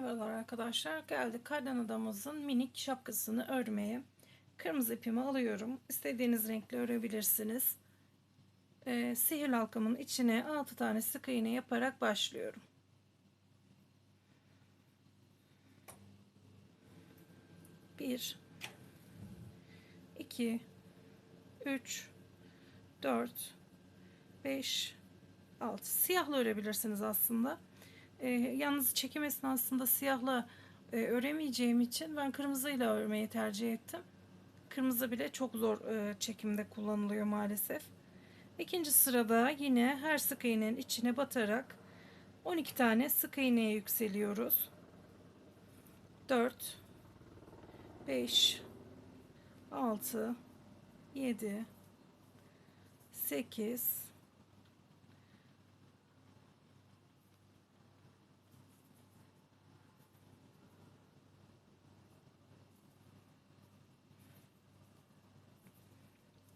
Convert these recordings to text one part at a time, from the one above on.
Merhabalar arkadaşlar. Geldik kardan adamımızın minik şapkasını örmeye. Kırmızı ipimi alıyorum. İstediğiniz renkle örebilirsiniz. Ee, sihir halkamın içine 6 tane sık iğne yaparak başlıyorum. Bir, iki, üç, dört, beş, altı. Siyahla örebilirsiniz aslında. E, yalnız çekim esnasında siyahla e, öremeyeceğim için ben kırmızıyla örmeyi tercih ettim. Kırmızı bile çok zor e, çekimde kullanılıyor maalesef. İkinci sırada yine her sık iğnenin içine batarak 12 tane sık iğneye yükseliyoruz. 4 5 6 7 8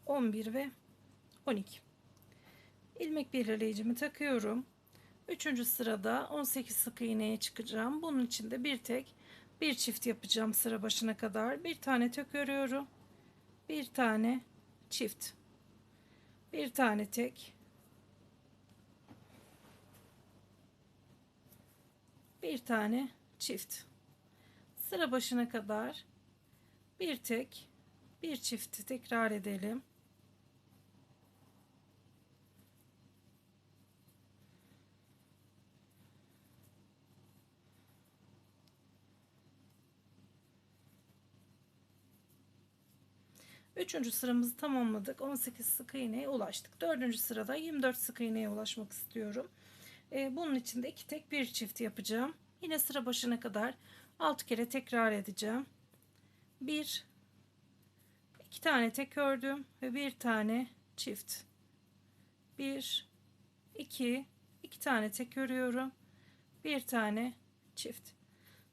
11 ve 12. İlmek belirleyicimi takıyorum. Üçüncü sırada 18 sık iğneye çıkacağım. Bunun için de bir tek bir çift yapacağım sıra başına kadar. Bir tane tök örüyorum. Bir tane çift. Bir tane tek. Bir tane çift. Sıra başına kadar bir tek bir çifti tekrar edelim. Üçüncü sıramızı tamamladık. 18 sık iğneye ulaştık. Dördüncü sırada 24 sık iğneye ulaşmak istiyorum. Ee, bunun için de iki tek bir çift yapacağım. Yine sıra başına kadar 6 kere tekrar edeceğim. 1 2 tane tek ördüm ve bir tane çift. 1 2 2 tane tek örüyorum. Bir tane çift.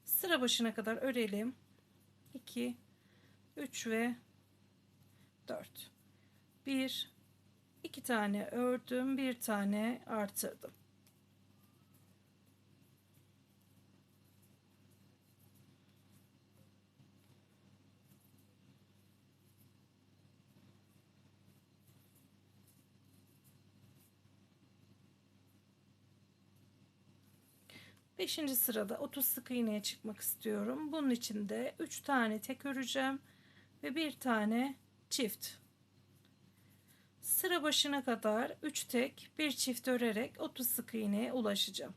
Sıra başına kadar örelim. 2 3 ve 4 1 2 tane ördüm bir tane artırdım Beşinci sırada 30 sık iğneye çıkmak istiyorum. Bunun için de 3 tane tek öreceğim ve bir tane çift. Sıra başına kadar 3 tek bir çift örerek 30 sık iğneye ulaşacağım.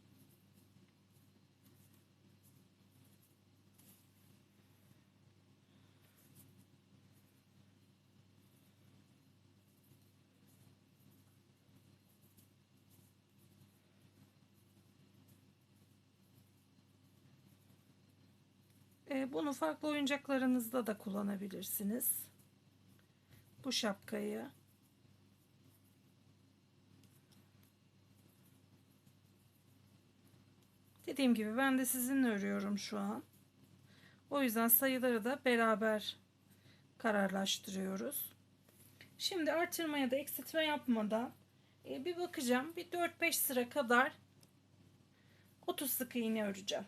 Ee, bunu farklı oyuncaklarınızda da kullanabilirsiniz bu şapkayı. Dediğim gibi ben de sizinle örüyorum şu an. O yüzden sayıları da beraber kararlaştırıyoruz. Şimdi artırma ya da eksiltme yapmadan e, bir bakacağım. Bir 4-5 sıra kadar 30 sık iğne öreceğim.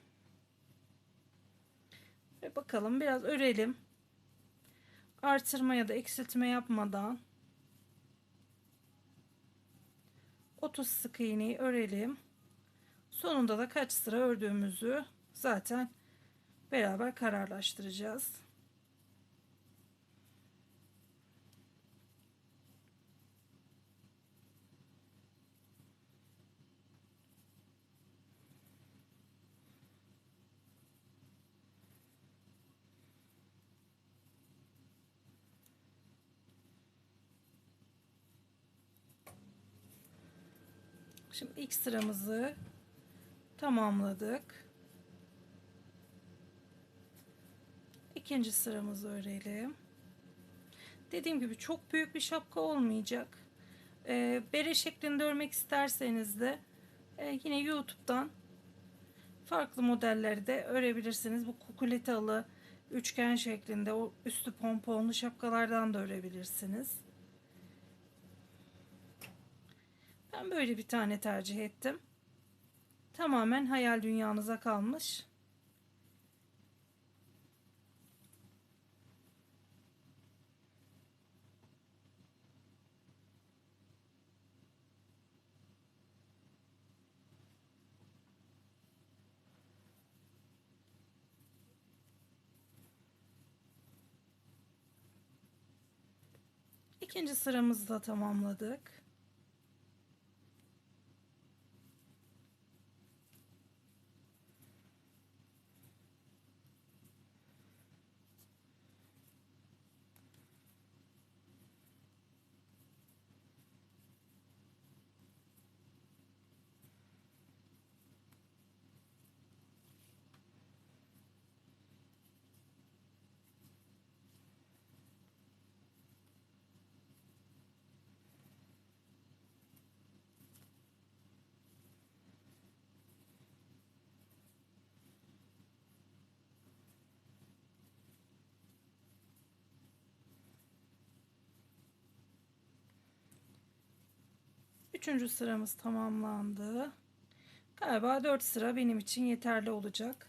Ve bakalım biraz örelim artırma ya da eksiltme yapmadan 30 sık iğneyi örelim. Sonunda da kaç sıra ördüğümüzü zaten beraber kararlaştıracağız. Şimdi ilk sıramızı tamamladık. İkinci sıramızı örelim. Dediğim gibi çok büyük bir şapka olmayacak. E, bere şeklinde örmek isterseniz de e, yine YouTube'dan farklı modelleri de örebilirsiniz. Bu kukuletalı üçgen şeklinde o üstü pomponlu şapkalardan da örebilirsiniz. Ben böyle bir tane tercih ettim. Tamamen hayal dünyanıza kalmış. İkinci sıramızı da tamamladık. Üçüncü sıramız tamamlandı. Galiba 4 sıra benim için yeterli olacak.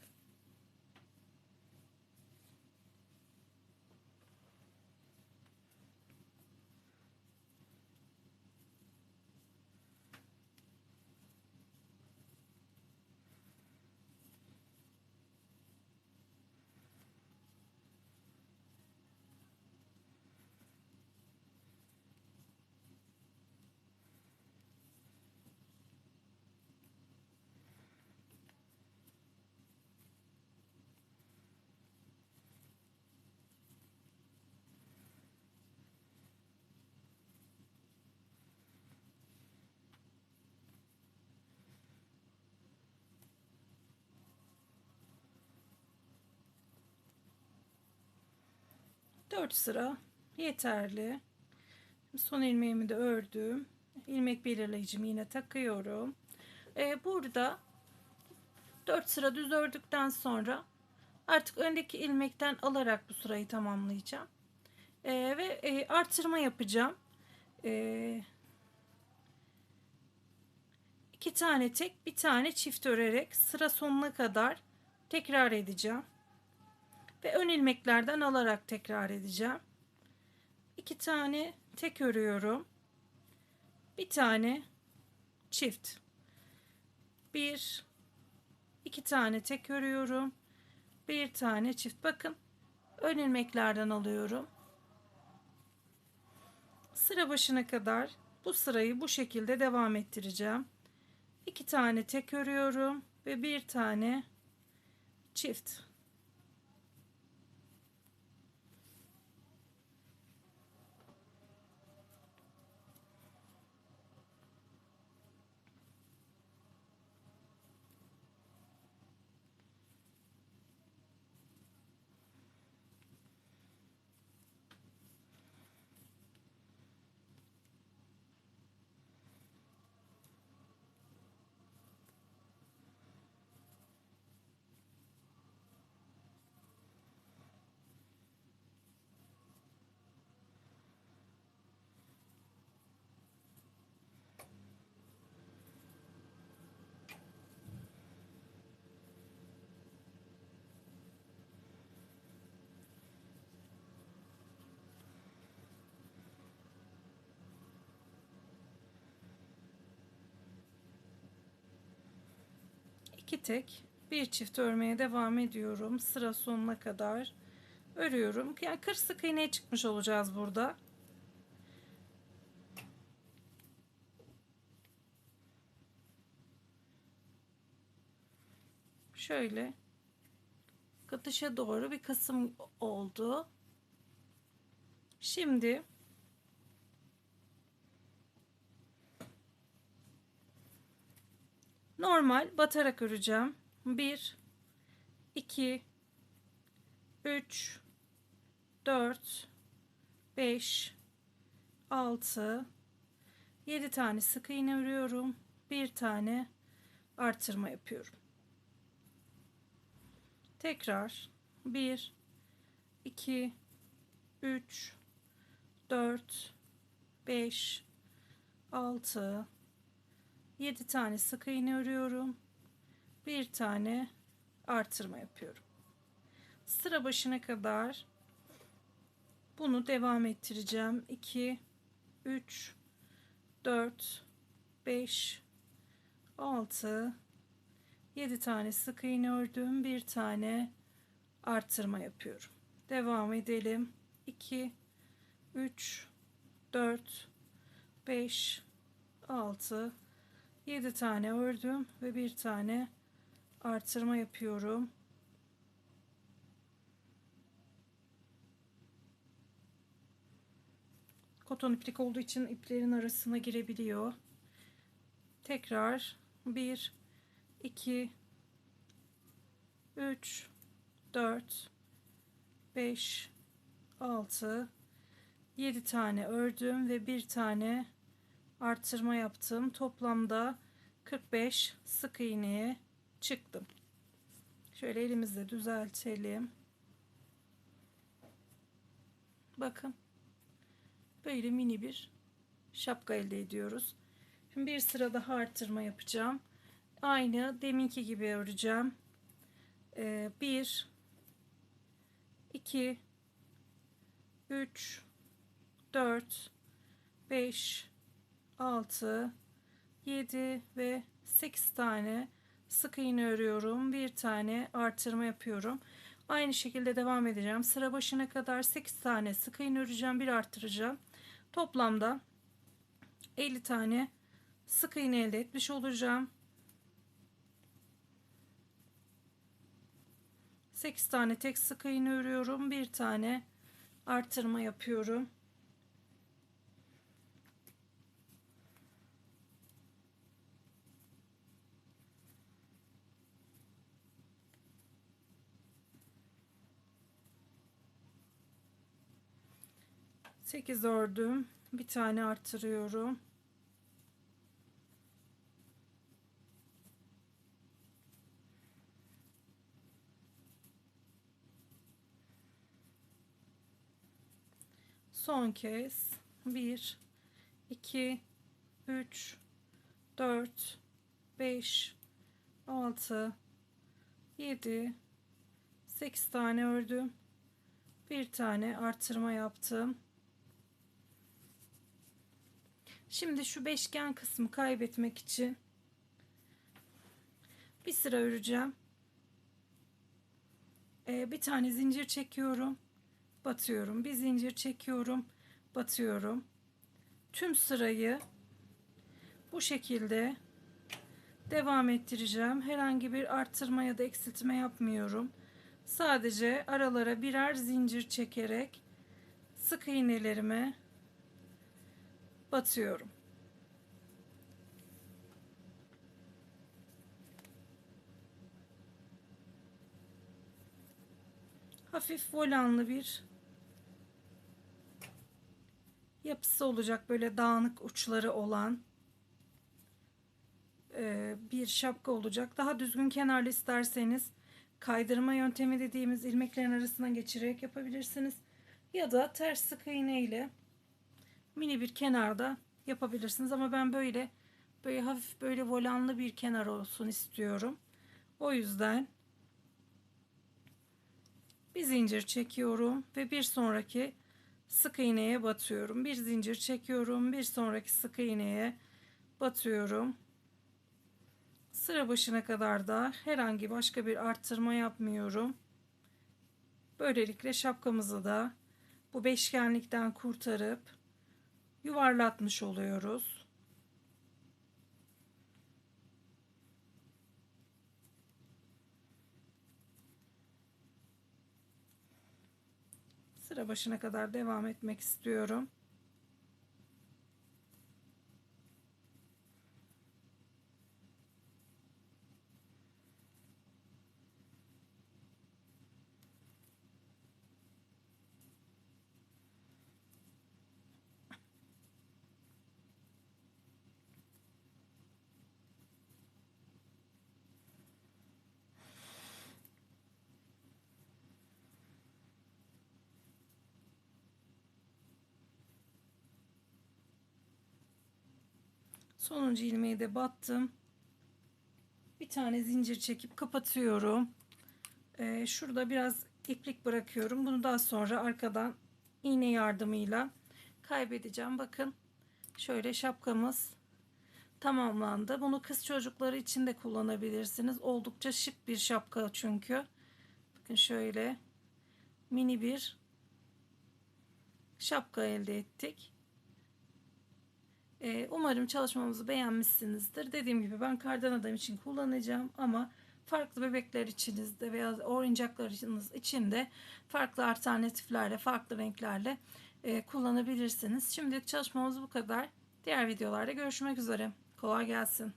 Dört sıra yeterli. Son ilmeğimi de ördüm. İlmek belirleyicimi yine takıyorum. Ee, burada 4 sıra düz ördükten sonra artık öndeki ilmekten alarak bu sırayı tamamlayacağım. Ee, ve e, artırma yapacağım. Ee, iki tane tek bir tane çift örerek sıra sonuna kadar tekrar edeceğim. Ve ön ilmeklerden alarak tekrar edeceğim. iki tane tek örüyorum. Bir tane çift. Bir, iki tane tek örüyorum. Bir tane çift. Bakın ön ilmeklerden alıyorum. Sıra başına kadar bu sırayı bu şekilde devam ettireceğim. İki tane tek örüyorum ve bir tane çift. İki tek bir çift örmeye devam ediyorum. Sıra sonuna kadar örüyorum. Yani 40 sık iğneye çıkmış olacağız burada. Şöyle katışa doğru bir kısım oldu. Şimdi normal batarak öreceğim. 1 2 3 4 5 6 7 tane sık iğne örüyorum. Bir tane artırma yapıyorum. Tekrar 1 2 3 4 5 6 7 tane sık iğne örüyorum. Bir tane artırma yapıyorum. Sıra başına kadar bunu devam ettireceğim. 2 3 4 5 6 7 tane sık iğne ördüm. Bir tane artırma yapıyorum. Devam edelim. 2 3 4 5 6 7 tane ördüm ve bir tane artırma yapıyorum. Koton iplik olduğu için iplerin arasına girebiliyor. Tekrar 1 2 3 4 5 6 7 tane ördüm ve bir tane artırma yaptım. Toplamda 45 sık iğneye çıktım. Şöyle elimizle düzeltelim. Bakın. Böyle mini bir şapka elde ediyoruz. Şimdi bir sıra daha artırma yapacağım. Aynı deminki gibi öreceğim. 1 2 3 4 5 6 7 ve 8 tane sık iğne örüyorum. Bir tane artırma yapıyorum. Aynı şekilde devam edeceğim. Sıra başına kadar 8 tane sık iğne öreceğim. Bir artıracağım. Toplamda 50 tane sık iğne elde etmiş olacağım. 8 tane tek sık iğne örüyorum. Bir tane artırma yapıyorum. Sekiz ördüm. Bir tane artırıyorum. son kez 1 2 3 4 5 6 7 8 tane ördüm bir tane artırma yaptım şimdi şu beşgen kısmı kaybetmek için bir sıra öreceğim. Ee, bir tane zincir çekiyorum batıyorum. Bir zincir çekiyorum batıyorum. Tüm sırayı bu şekilde devam ettireceğim. Herhangi bir arttırma ya da eksiltme yapmıyorum. Sadece aralara birer zincir çekerek sık iğnelerime batıyorum hafif volanlı bir yapısı olacak böyle dağınık uçları olan e, bir şapka olacak. Daha düzgün kenarlı isterseniz kaydırma yöntemi dediğimiz ilmeklerin arasına geçirerek yapabilirsiniz. Ya da ters sık iğne ile mini bir kenarda yapabilirsiniz. Ama ben böyle böyle hafif böyle volanlı bir kenar olsun istiyorum. O yüzden bir zincir çekiyorum ve bir sonraki sık iğneye batıyorum. Bir zincir çekiyorum. Bir sonraki sık iğneye batıyorum. Sıra başına kadar da herhangi başka bir arttırma yapmıyorum. Böylelikle şapkamızı da bu beşgenlikten kurtarıp yuvarlatmış oluyoruz. sıra başına kadar devam etmek istiyorum. Sonuncu ilmeği de battım. Bir tane zincir çekip kapatıyorum. Ee, şurada biraz iplik bırakıyorum. Bunu daha sonra arkadan iğne yardımıyla kaybedeceğim. Bakın şöyle şapkamız tamamlandı. Bunu kız çocukları için de kullanabilirsiniz. Oldukça şık bir şapka çünkü. Bakın şöyle mini bir şapka elde ettik. Ee, umarım çalışmamızı beğenmişsinizdir. Dediğim gibi ben kardan adam için kullanacağım ama farklı bebekler içinizde veya oyuncaklarınız için de farklı alternatiflerle, farklı renklerle e, kullanabilirsiniz. Şimdilik çalışmamız bu kadar. Diğer videolarda görüşmek üzere. Kolay gelsin.